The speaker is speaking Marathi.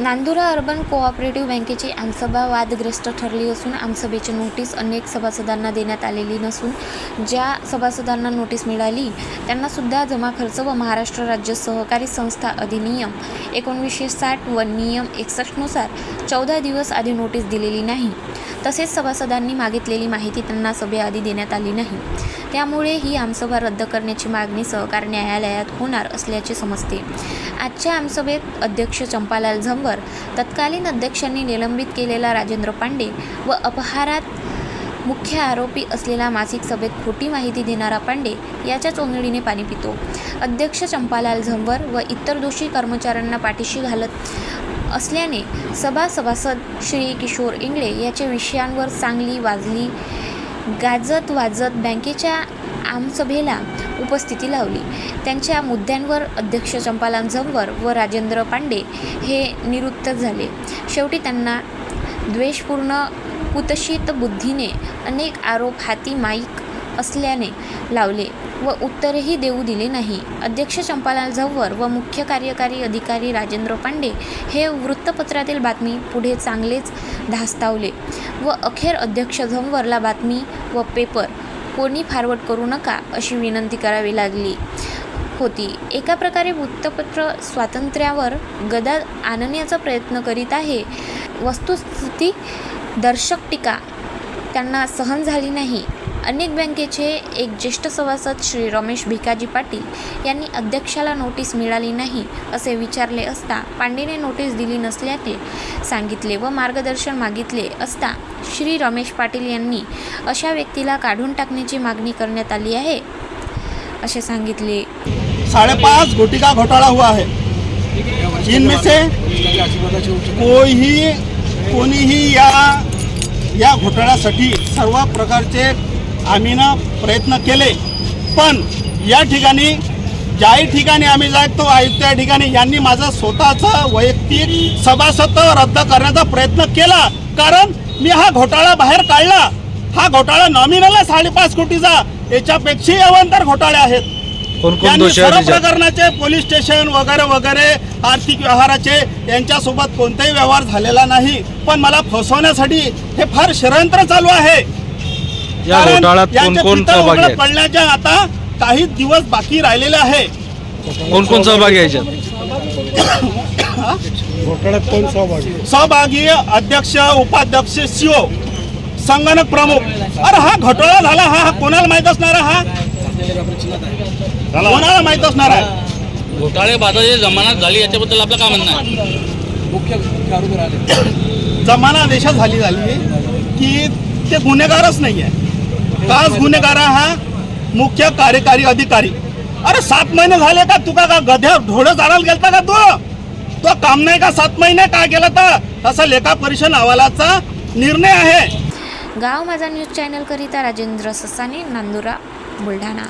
नांदुरा अर्बन कोऑपरेटिव्ह बँकेची आमसभा वादग्रस्त ठरली असून आमसभेची नोटीस अनेक सभासदांना देण्यात आलेली नसून ज्या सभासदांना नोटीस मिळाली त्यांनासुद्धा जमा खर्च व महाराष्ट्र राज्य सहकारी संस्था अधिनियम एकोणवीसशे साठ व नियम एकसष्टनुसार चौदा दिवस आधी नोटीस दिलेली नाही. तसेच सभासदांनी मागितलेली माहिती त्यांना सभेआधी देण्यात आली नाही. त्यामुळे ही आमसभा रद्द करण्याची मागणी सहकार न्यायालयात होणार असल्याचे समजते. आजच्या आमसभेत अध्यक्ष चंपालाल झंवर तत्कालीन अध्यक्षांनी निलंबित केलेला राजेंद्र पांडे व अपहारात मुख्य आरोपी असलेला मासिक सभेत खोटी माहिती देणारा पांडे याच्या चोंदडीने पाणी पितो. अध्यक्ष चंपालाल झंवर व इतर दोषी कर्मचाऱ्यांना पाठीशी घालत असल्याने सभा सभासद श्री किशोर इंगळे याच्या विषयांवर चांगली वाजली गाजत वाजत बँकेच्या आमसभेला उपस्थिती लावली. त्यांच्या मुद्द्यांवर अध्यक्ष चंपालाल झंवर व राजेंद्र पांडे हे निरुत्तर झाले. शेवटी त्यांना द्वेषपूर्ण कुतशित बुद्धीने अनेक आरोप हाती माईक असल्याने लावले व उत्तरही देऊ दिले नाही. अध्यक्ष चंपालाल झंवर व मुख्य कार्यकारी अधिकारी राजेंद्र पांडे हे वृत्तपत्रातील बातमी पुढे चांगलेच धास्तावले व अखेर अध्यक्ष झंवरला बातमी व पेपर कोणी फारवट करू नका अशी विनंती करावी लागली होती. एका प्रकारे वृत्तपत्र स्वातंत्र्यावर गदा आणण्याचा प्रयत्न करीत आहे. वस्तुस्थिती दर्शक टीका त्यांना सहन झाली नाही. अनेक बँकेचे एक ज्येष्ठ सभासद श्री रमेश भिकाजी पाटील यांनी अध्यक्षाला नोटीस मिळाली नाही असे विचारले असता पांडेने नोटीस दिली नसल्याचे सांगितले व मार्गदर्शन मागितले असता श्री रमेश पाटील यांनी अशा व्यक्तीला काढून टाकण्याची मागणी करण्यात आली आहे असे सांगितले. साडेपाच गुटिका घोटाला हुआ है. जिनमें से कोई ही कोणीही या या घोटाळ्यासाठी सर्व प्रकारचे आम्ही ना प्रयत्न केले. पण या ठिकाणी ज्याही ठिकाणी आम्ही जातो आयुक्त या ठिकाणी यांनी माझा स्वतःचा वैयक्तिक सभासत्व रद्द करण्याचा प्रयत्न केला. कारण मी हा घोटाळा बाहेर काढला. हा घोटाळा नॉमिनल आहे साडेपाच कोटीचा. याच्यापेक्षाही अवंतर घोटाळे आहेत. यांनी सर्व? प्रकरणाचे पोलीस स्टेशन वगैरे वगैरे आर्थिक व्यवहाराचे यांच्यासोबत कोणताही व्यवहार झालेला नाही. पण मला फसवण्यासाठी हे फार षडयंत्र चालू आहे. या कारण घोटाळ्यात कोण कोण सहभागी उघडं आहेत? पडण्याच्या आता काही दिवस बाकी राहिलेले आहे. कोण कोण सहभागी आहे याच्यात? घोटाळ्यात कोण सहभागी सहभागी अध्यक्ष उपाध्यक्ष सीओ संगणक प्रमुख. अरे हा घोटाळा झाला हा हा कोणाला माहीत असणार आहे हा? कोणाला माहीत असणार आहे? घोटाळे बाजाची जमानत झाली याच्याबद्दल आपलं काय म्हणणं आहे? जमाना देशात झाली झाली की ते गुन्हेगारच नाही आहे काच गुन्हेगार हा मुख्य कार्यकारी अधिकारी. अरे सात महिने झाले का? तुका का गध्या ढोळं जाणार गेलता का तू? तो काम नाही का सात महिने? का गेला तर? असा लेखा परिषद अहवालाचा निर्णय आहे. गाव माझा न्यूज चॅनल करिता राजेंद्र ससाने नांदुरा बुलढाणा.